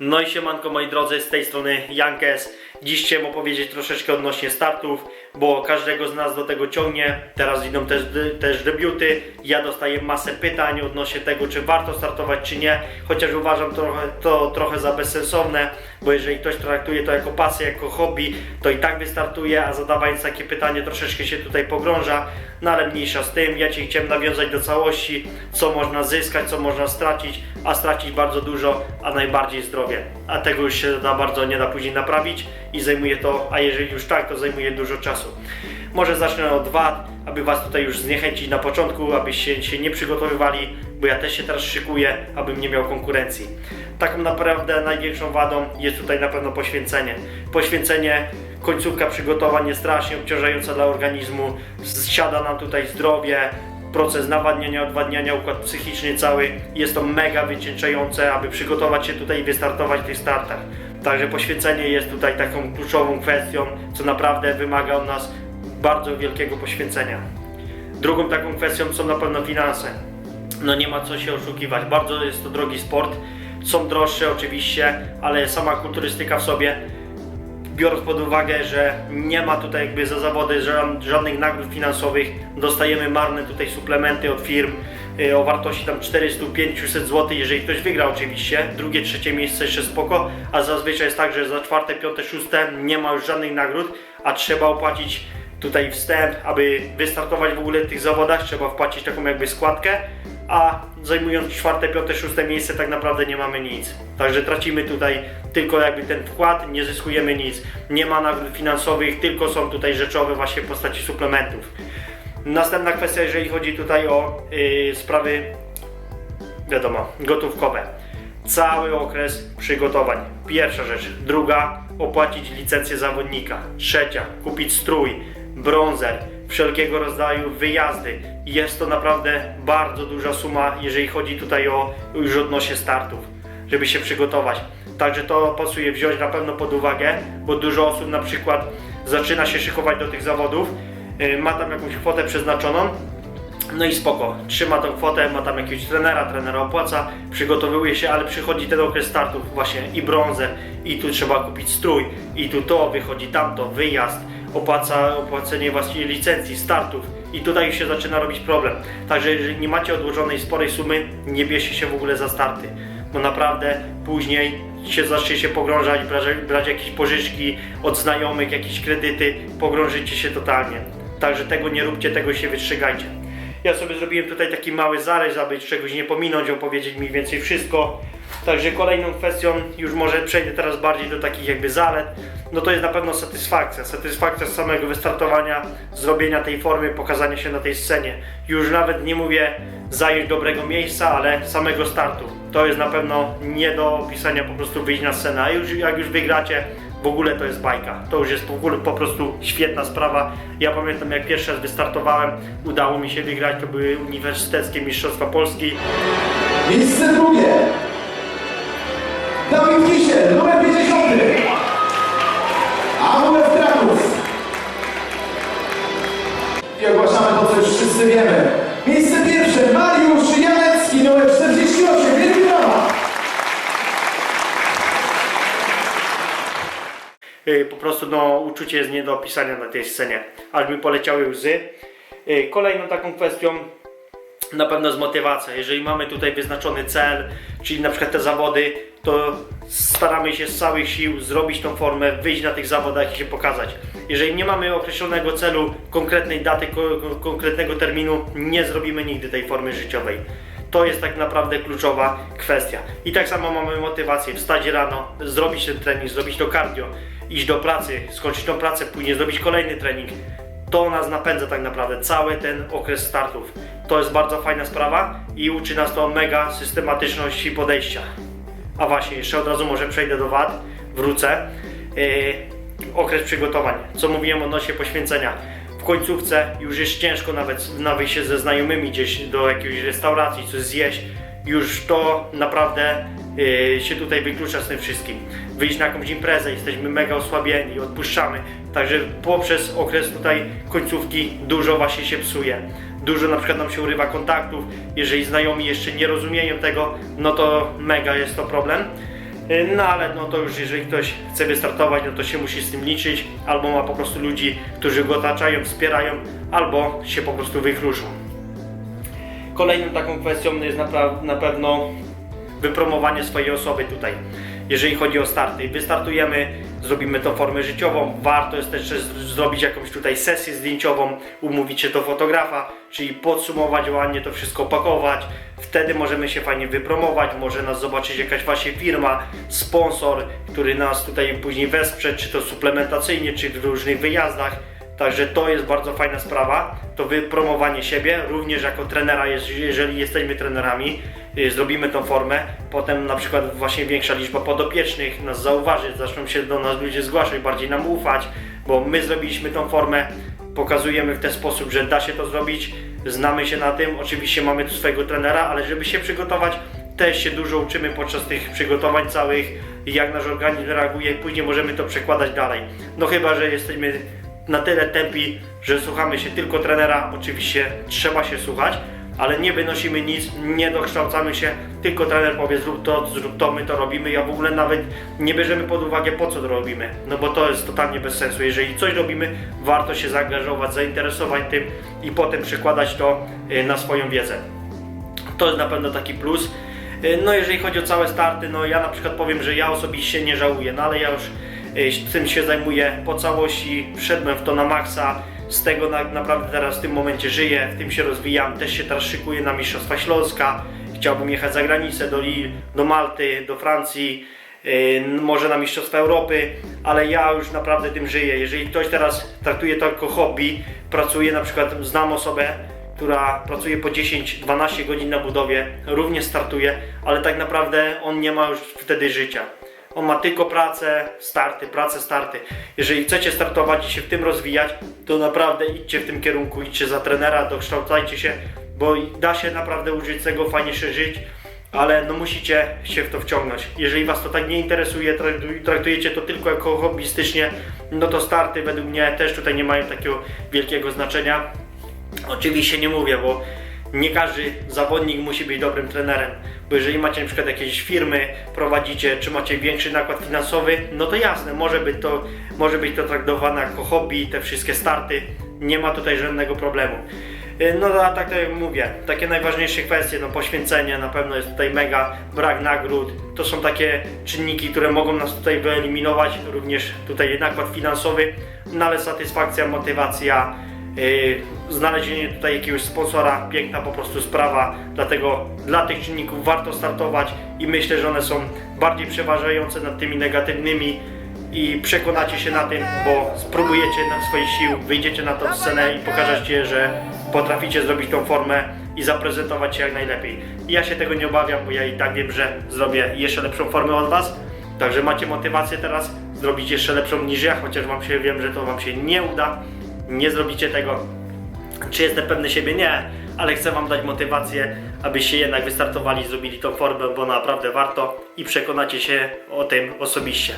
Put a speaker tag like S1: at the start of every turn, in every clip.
S1: No i siemanko moi drodzy, z tej strony Jankes. Dziś chciałem opowiedzieć troszeczkę odnośnie startów, bo każdego z nas do tego ciągnie. Teraz idą też, też debiuty. Ja dostaję masę pytań odnośnie tego, czy warto startować, czy nie. Chociaż uważam trochę, to trochę za bezsensowne, bo jeżeli ktoś traktuje to jako pasję, jako hobby, to i tak wystartuje, a zadawając takie pytanie troszeczkę się tutaj pogrąża. No ale mniejsza z tym, ja Cię chciałem nawiązać do całości, co można zyskać, co można stracić, a stracić bardzo dużo, a najbardziej zdrowie. A tego już się da bardzo nie da później naprawić i zajmuje to, a jeżeli już tak, to zajmuje dużo czasu. Może zacznę od wad, aby Was tutaj już zniechęcić na początku, abyście się nie przygotowywali, bo ja też się teraz szykuję, abym nie miał konkurencji. Taką naprawdę największą wadą jest tutaj na pewno poświęcenie. Poświęcenie, końcówka przygotowań jest strasznie obciążająca dla organizmu, zsiada nam tutaj zdrowie, proces nawadniania, odwadniania, układ psychiczny cały. Jest to mega wycieńczające, aby przygotować się tutaj i wystartować w tych startach. Także poświęcenie jest tutaj taką kluczową kwestią, co naprawdę wymaga od nas bardzo wielkiego poświęcenia. Drugą taką kwestią są na pewno finanse. No nie ma co się oszukiwać, bardzo jest to drogi sport. Są droższe oczywiście, ale sama kulturystyka w sobie biorąc pod uwagę, że nie ma tutaj jakby za zawody ża- żadnych nagród finansowych, dostajemy marne tutaj suplementy od firm o wartości tam 400-500 zł, jeżeli ktoś wygra oczywiście, drugie, trzecie miejsce jeszcze spoko, a zazwyczaj jest tak, że za czwarte, piąte, szóste nie ma już żadnych nagród, a trzeba opłacić tutaj wstęp, aby wystartować w ogóle w tych zawodach, trzeba wpłacić taką jakby składkę, a zajmując czwarte, piąte, szóste miejsce tak naprawdę nie mamy nic. Także tracimy tutaj tylko jakby ten wkład, nie zyskujemy nic. Nie ma nagród finansowych, tylko są tutaj rzeczowe właśnie w postaci suplementów. Następna kwestia, jeżeli chodzi tutaj o yy, sprawy, wiadomo, gotówkowe. Cały okres przygotowań. Pierwsza rzecz. Druga, opłacić licencję zawodnika. Trzecia, kupić strój, bronzer, wszelkiego rodzaju wyjazdy. Jest to naprawdę bardzo duża suma, jeżeli chodzi tutaj o już odnośnie startów, żeby się przygotować. Także to pasuje wziąć na pewno pod uwagę, bo dużo osób na przykład zaczyna się szykować do tych zawodów, ma tam jakąś kwotę przeznaczoną, no i spoko, trzyma tą kwotę, ma tam jakiegoś trenera, trenera opłaca, przygotowuje się, ale przychodzi ten okres startów właśnie i brązer, i tu trzeba kupić strój, i tu to, wychodzi tamto, wyjazd, opłaca, opłacenie właściwie licencji, startów i tutaj już się zaczyna robić problem. Także jeżeli nie macie odłożonej sporej sumy, nie bierzcie się w ogóle za starty, bo naprawdę później się zacznie się pogrążać, brać, brać jakieś pożyczki od znajomych, jakieś kredyty, pogrążycie się totalnie. Także tego nie róbcie, tego się wystrzegajcie. Ja sobie zrobiłem tutaj taki mały zarys, aby czegoś nie pominąć, opowiedzieć mniej więcej wszystko. Także kolejną kwestią, już może przejdę teraz bardziej do takich jakby zalet, no to jest na pewno satysfakcja. Satysfakcja z samego wystartowania, zrobienia tej formy, pokazania się na tej scenie. Już nawet nie mówię zająć dobrego miejsca, ale samego startu. To jest na pewno nie do opisania po prostu wyjść na scenę, a już jak już wygracie, w ogóle to jest bajka. To już jest w ogóle po prostu świetna sprawa. Ja pamiętam jak pierwszy raz wystartowałem, udało mi się wygrać, to były uniwersyteckie Mistrzostwa Polski.
S2: Miejsce drugie. Dawid Kisiel, numer 50. Amulet Kraków. I ogłaszamy to, co już wszyscy wiemy. Miejsce
S1: po prostu no, uczucie jest nie do opisania na tej scenie. Aż mi poleciały łzy. Yy, Kolejną taką kwestią na pewno jest motywacja. Jeżeli mamy tutaj wyznaczony cel, czyli na przykład te zawody, to staramy się z całych sił zrobić tą formę, wyjść na tych zawodach i się pokazać. Jeżeli nie mamy określonego celu, konkretnej daty, ko- ko- konkretnego terminu, nie zrobimy nigdy tej formy życiowej. To jest tak naprawdę kluczowa kwestia. I tak samo mamy motywację, wstać rano, zrobić ten trening, zrobić to cardio, iść do pracy, skończyć tą pracę, później zrobić kolejny trening. To nas napędza tak naprawdę cały ten okres startów. To jest bardzo fajna sprawa i uczy nas to mega systematyczności podejścia. A właśnie, jeszcze od razu może przejdę do wad, wrócę. Yy, okres przygotowań. Co mówiłem odnośnie poświęcenia. W końcówce już jest ciężko nawet na wyjście ze znajomymi gdzieś do jakiejś restauracji, coś zjeść. Już to naprawdę yy, się tutaj wyklucza z tym wszystkim. Wyjść na jakąś imprezę, jesteśmy mega osłabieni, odpuszczamy. Także poprzez okres tutaj końcówki dużo właśnie się psuje. Dużo na przykład nam się urywa kontaktów. Jeżeli znajomi jeszcze nie rozumieją tego, no to mega jest to problem. Y, No ale no to już jeżeli ktoś chce wystartować, no to się musi z tym liczyć, albo ma po prostu ludzi, którzy go otaczają, wspierają, albo się po prostu wychruszą. Kolejną taką kwestią jest na pewno wypromowanie swojej osoby tutaj. Jeżeli chodzi o starty, wystartujemy, zrobimy to formę życiową. Warto jest też zrobić jakąś tutaj sesję zdjęciową, umówić się do fotografa, czyli podsumować ładnie to wszystko pakować. Wtedy możemy się fajnie wypromować, może nas zobaczyć jakaś właśnie firma, sponsor, który nas tutaj później wesprze, czy to suplementacyjnie, czy w różnych wyjazdach. Także to jest bardzo fajna sprawa, to wypromowanie siebie, również jako trenera, jeżeli jesteśmy trenerami, zrobimy tą formę, potem na przykład właśnie większa liczba podopiecznych nas zauważy, zaczną się do nas ludzie zgłaszać, bardziej nam ufać, bo my zrobiliśmy tą formę, pokazujemy w ten sposób, że da się to zrobić, znamy się na tym, oczywiście mamy tu swojego trenera, ale żeby się przygotować, też się dużo uczymy podczas tych przygotowań całych, jak nasz organizm reaguje, później możemy to przekładać dalej. No chyba, że jesteśmy na tyle tępi, że słuchamy się tylko trenera, oczywiście trzeba się słuchać, ale nie wynosimy nic, nie dokształcamy się, tylko trener powie zrób to, zrób to, my to robimy, ja w ogóle nawet nie bierzemy pod uwagę po co to robimy, no bo to jest totalnie bez sensu, jeżeli coś robimy, warto się zaangażować, zainteresować tym i potem przekładać to y, na swoją wiedzę. To jest na pewno taki plus. Y, No jeżeli chodzi o całe starty, no ja na przykład powiem, że ja osobiście nie żałuję, no ale ja już y, tym się zajmuję po całości, wszedłem w to na maksa, z tego na, naprawdę teraz w tym momencie żyję, w tym się rozwijam, też się teraz szykuję na Mistrzostwa Śląska, chciałbym jechać za granicę, do Lille, do Malty, do Francji, y, może na Mistrzostwa Europy, ale ja już naprawdę tym żyję. Jeżeli ktoś teraz traktuje to jako hobby, pracuje na przykład, znam osobę, która pracuje po 10-12 godzin na budowie, również startuje, ale tak naprawdę on nie ma już wtedy życia. On ma tylko pracę, starty, pracę, starty. Jeżeli chcecie startować i się w tym rozwijać, to naprawdę idźcie w tym kierunku, idźcie za trenera, dokształcajcie się, bo da się naprawdę użyć tego, fajnie się żyć, ale no musicie się w to wciągnąć. Jeżeli Was to tak nie interesuje, traktu- traktujecie to tylko jako hobbystycznie, no to starty według mnie też tutaj nie mają takiego wielkiego znaczenia. Oczywiście nie mówię, bo nie każdy zawodnik musi być dobrym trenerem. Bo jeżeli macie na przykład jakieś firmy, prowadzicie, czy macie większy nakład finansowy, no to jasne, może być to, może być to traktowane jako hobby, te wszystkie starty, nie ma tutaj żadnego problemu. Yy, No a tak jak mówię, takie najważniejsze kwestie, no poświęcenie na pewno jest tutaj mega, brak nagród, to są takie czynniki, które mogą nas tutaj wyeliminować, również tutaj nakład finansowy, no ale satysfakcja, motywacja, znalezienie tutaj jakiegoś sponsora, piękna po prostu sprawa, dlatego dla tych czynników warto startować i myślę, że one są bardziej przeważające nad tymi negatywnymi i przekonacie się na tym, bo spróbujecie na swoich sił, wyjdziecie na tą scenę i pokażecie, że potraficie zrobić tą formę i zaprezentować się jak najlepiej. Ja się tego nie obawiam, bo ja i tak wiem, że zrobię jeszcze lepszą formę od Was, także macie motywację teraz zrobić jeszcze lepszą niż ja, chociaż Wam się wiem, że to Wam się nie uda nie zrobicie tego. Czy jestem pewny siebie? Nie, ale chcę Wam dać motywację, abyście jednak wystartowali, zrobili tą formę, bo naprawdę warto i przekonacie się o tym osobiście.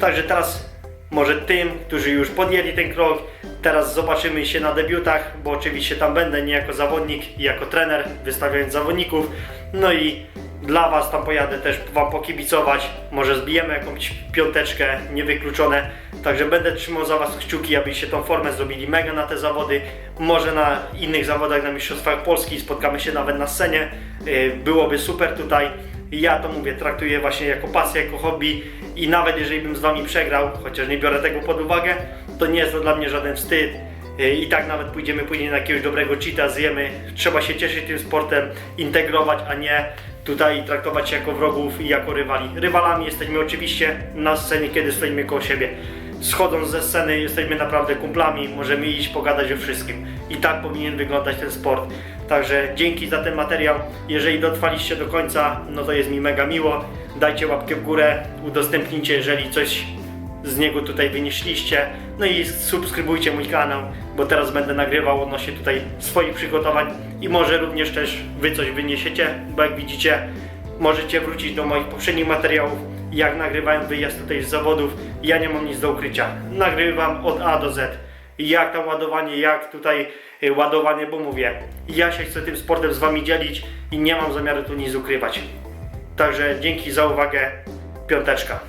S1: Także teraz może tym, którzy już podjęli ten krok, teraz zobaczymy się na debiutach, bo oczywiście tam będę nie jako zawodnik i jako trener, wystawiając zawodników. No i dla Was tam pojadę też Wam pokibicować. Może zbijemy jakąś piąteczkę, niewykluczone. Także będę trzymał za Was kciuki, abyście tą formę zrobili mega na te zawody. Może na innych zawodach, na Mistrzostwach Polski spotkamy się nawet na scenie. Yy, Byłoby super tutaj. Ja to mówię, traktuję właśnie jako pasję, jako hobby i nawet jeżeli bym z Wami przegrał, chociaż nie biorę tego pod uwagę, to nie jest to dla mnie żaden wstyd. Yy, I tak nawet pójdziemy później na jakiegoś dobrego cheata, zjemy. Trzeba się cieszyć tym sportem, integrować, a nie tutaj traktować się jako wrogów i jako rywali. Rywalami jesteśmy oczywiście na scenie, kiedy stoimy koło siebie. Schodząc ze sceny jesteśmy naprawdę kumplami, możemy iść pogadać o wszystkim. I tak powinien wyglądać ten sport. Także dzięki za ten materiał. Jeżeli dotrwaliście do końca, no to jest mi mega miło. Dajcie łapkę w górę, udostępnijcie, jeżeli coś z niego tutaj wynieśliście. No i subskrybujcie mój kanał, bo teraz będę nagrywał odnośnie tutaj swoich przygotowań i może również też wy coś wyniesiecie, bo jak widzicie, możecie wrócić do moich poprzednich materiałów, jak nagrywałem wyjazd tutaj z zawodów. Ja nie mam nic do ukrycia. Nagrywam od A do Z. Jak tam ładowanie, jak tutaj y, ładowanie, bo mówię, ja się chcę tym sportem z wami dzielić i nie mam zamiaru tu nic ukrywać. Także dzięki za uwagę piąteczka.